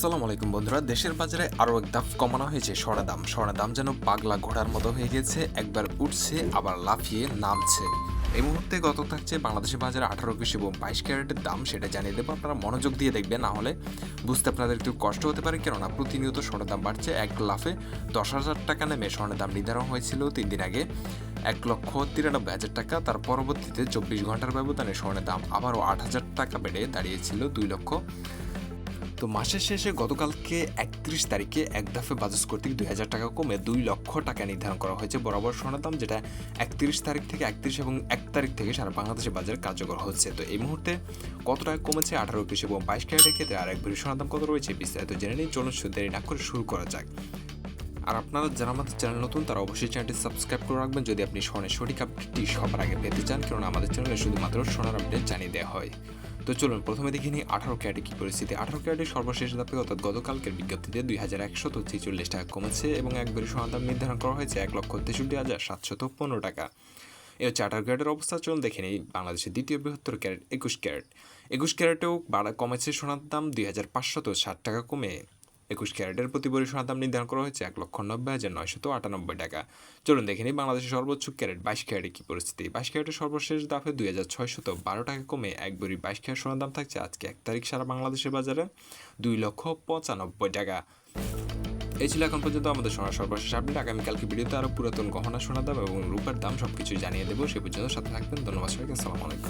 আসসালামু আলাইকুম বন্ধুরা। দেশের বাজারে আরও এক ধাপ কমানো হয়েছে স্বর্ণের দাম। স্বর্ণের দাম যেন পাগলা ঘোড়ার মতো হয়ে গেছে, একবার উঠছে, আবার লাফিয়ে নামছে। এই মুহূর্তে গত থাকছে বাংলাদেশের বাজারে আঠারো কেজি এবং বাইশ ক্যারেটের দাম, সেটা জানিয়ে দেবো। আপনারা মনোযোগ দিয়ে দেখবেন, না হলে বুঝতে আপনাদের একটু কষ্ট হতে পারে। কেননা প্রতিনিয়ত স্বর্ণের দাম বাড়ছে এক লাফে। দশ হাজার টাকা নেমে স্বর্ণের দাম নির্ধারণ হয়েছিল তিন দিন আগে এক লক্ষ তিরানব্বই হাজার টাকা। তার পরবর্তীতে চব্বিশ ঘণ্টার ব্যবধানে স্বর্ণের দাম আবারও আট হাজার টাকা বেড়ে দাঁড়িয়েছিল দুই লক্ষ তো মাসের শেষে গতকালকে একত্রিশ তারিখে এক দফে বাজাজ কর্তৃক দুই হাজার টাকা কমে দুই লক্ষ টাকা নির্ধারণ করা হয়েছে। বরাবর সোনার দাম যেটা একত্রিশ তারিখ থেকে একত্রিশ এবং এক তারিখ থেকে সারা বাংলাদেশের বাজারে কার্যকর হচ্ছে। তো এই মুহূর্তে কত টাকা কমেছে? আঠারো একুশ এবং বাইশ ক্যারেটের ক্ষেত্রে আর এক ভরি সোনার দাম কত রয়েছে? বিস্তারিত জেনে নিই চলুন দেরি না করে শুরু করা যাক। আর আপনারা যারা আমাদের চ্যানেল নতুন, তারা অবশ্যই চ্যানেলটি সাবস্ক্রাইব করে রাখবেন। যদি আপনি স্বর্ণের সঠিক আপডেটটি সবার আগে পেতে চান কারণ আমাদের চ্যানেলে শুধুমাত্র সোনার আপডেট জানিয়ে দেওয়া হয়। তো চলুন, প্রথমে দেখে নিই আঠারো ক্যারেটে কী পরিস্থিতি। আঠারো ক্যারেটের সর্বশেষ দাপে অর্থাৎ গতকালকের বিজ্ঞপ্তিতে দুই হাজার একশত ছেচল্লিশ টাকা কমেছে এবং একবারে সোনার দাম নির্ধারণ করা হয়েছে এক লক্ষ তেষট্টি হাজার সাতশত পনেরো টাকা। এ আঠারো ক্যারেটের অবস্থা, চলুন দেখে নিই বাংলাদেশের দ্বিতীয় বৃহত্তর ক্যারেট, একুশ ক্যারেট। একুশ ক্যারেটেও বাড়া, কমেছে সোনার দাম দুই হাজার পাঁচশত ষাট টাকা কমে। একুশ ক্যারেটের প্রতি সোনার দাম নির্ধারণ করা হয়েছে এক লক্ষ নব্বই হাজার নয়শত আটানব্বই টাকা। চলুন দেখে নিই বাংলাদেশের সর্বোচ্চ ক্যারেট বাইশ ক্যারেটে কী পরিস্থিতি। বাইশ ক্যারেটের সর্বশেষ দাফে দুই হাজার ছয়শত বারো টাকা কমে এক বড়ি বাইশ ক্যারেট সোনার দাম থাকছে আজকে এক তারিখ সারা বাংলাদেশের বাজারে দুই লক্ষ পঁচানব্বই টাকা। এই ছিল এখন পর্যন্ত আমাদের সোনার সর্বশেষ আপডেট। আগামীকালকে ভিডিওতে আরও পুরাতন গহনা সোনার দাম এবং রূপার দাম সব কিছু জানিয়ে দেবো। সে পর্যন্ত সাথে থাকবেন। ধন্যবাদ সবাইকে। আসসালামু আলাইকুম।